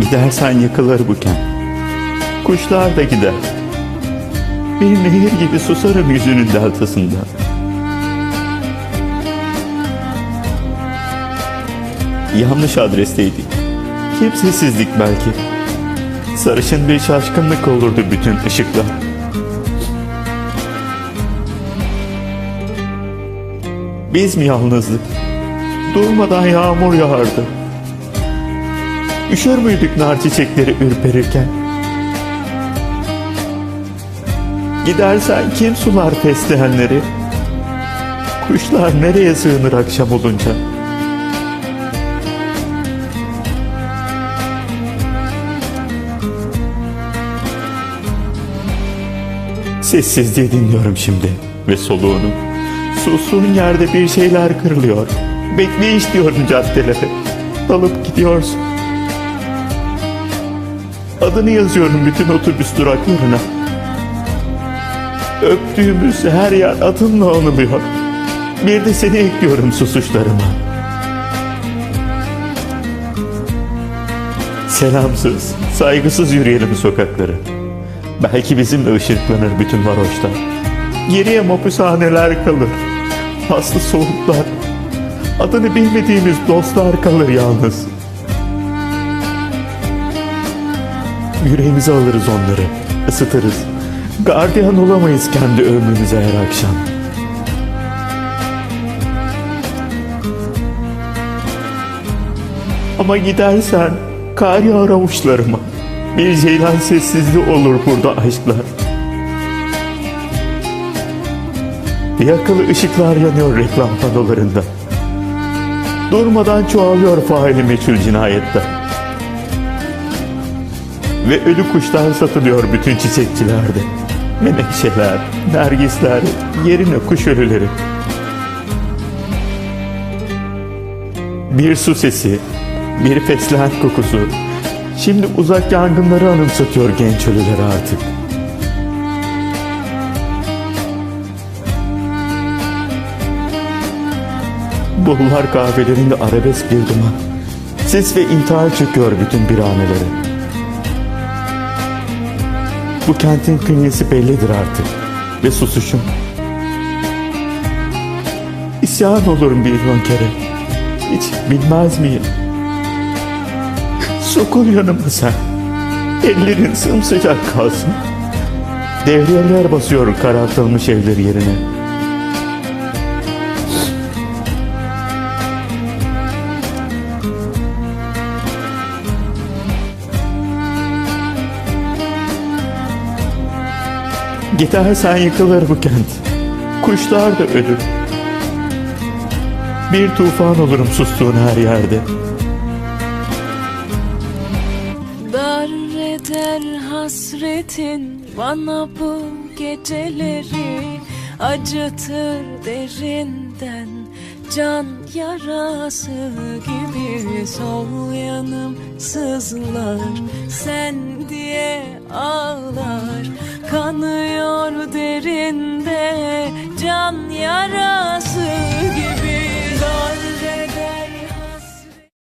Gidersen yıkılır bu kent. Kuşlar da gider. Bir nehir gibi susarım yüzünün deltasında. Yanlış adresteydik. Kimsesizlik belki. Sarışın bir şaşkınlık olurdu bütün ışıklar. Biz mi yalnızdık? Durmadan yağmur yağardı. Üşür müydük nar çiçekleri ürperirken? Gidersen kim sular fesleğenleri? Kuşlar nereye sığınır akşam olunca? Sessizliği dinliyorum şimdi ve soluğunu. Susduğun yerde bir şeyler kırılıyor. Bekleyiş diyorum caddelere. Dalıp gidiyorsun. Adını yazıyorum bütün otobüs duraklarına. Öptüğümüz her yer adınla anılıyor. Bir de seni ekliyorum susuşlarıma. Selamsız, saygısız yürüyelim sokakları. Belki bizimle ışıklanır bütün varoşlar. Geriye mapushaneler kalır. Paslı soğuklar. Adını bilmediğimiz dostlar kalır yalnız. Yüreğimize alırız onları, ısıtırız. Gardiyan olamayız kendi ömrümüze her akşam. Ama gidersen kar yağar avuçlarıma. Bir ceylan sessizliği olur burada aşklar. Yakalı ışıklar yanıyor reklam panolarında. Durmadan çoğalıyor faili meçhul cinayetler. Ve ölü kuşlar satılıyor bütün çiçekçilerde. Menekşeler, nergisler, yerine kuş ölüleri. Bir su sesi, bir fesleğen kokusu. Şimdi uzak yangınları anımsatıyor genç ölüleri artık. Bulvar kahvelerinde arabesk bir duman. Ses ve intihar çöküyor bütün biranelere. Bu kentin künyesi bellidir artık ve susuşum. İsyan olurum bir milyon kere. Hiç bilmez miyim? Sokul yanıma sen. Ellerin sımsıcak kalsın. Devriyeler basıyor karartılmış evler yerine. Gidersen yıkılır bu kent. Kuşlar da ölür. Bir tufan olurum sustuğun her yerde. Dar eder hasretin bana bu geceleri Acıtır derinden can yarası gibi Sol yanım sızlar sen diye ağlar Kanıyor derinde can yarası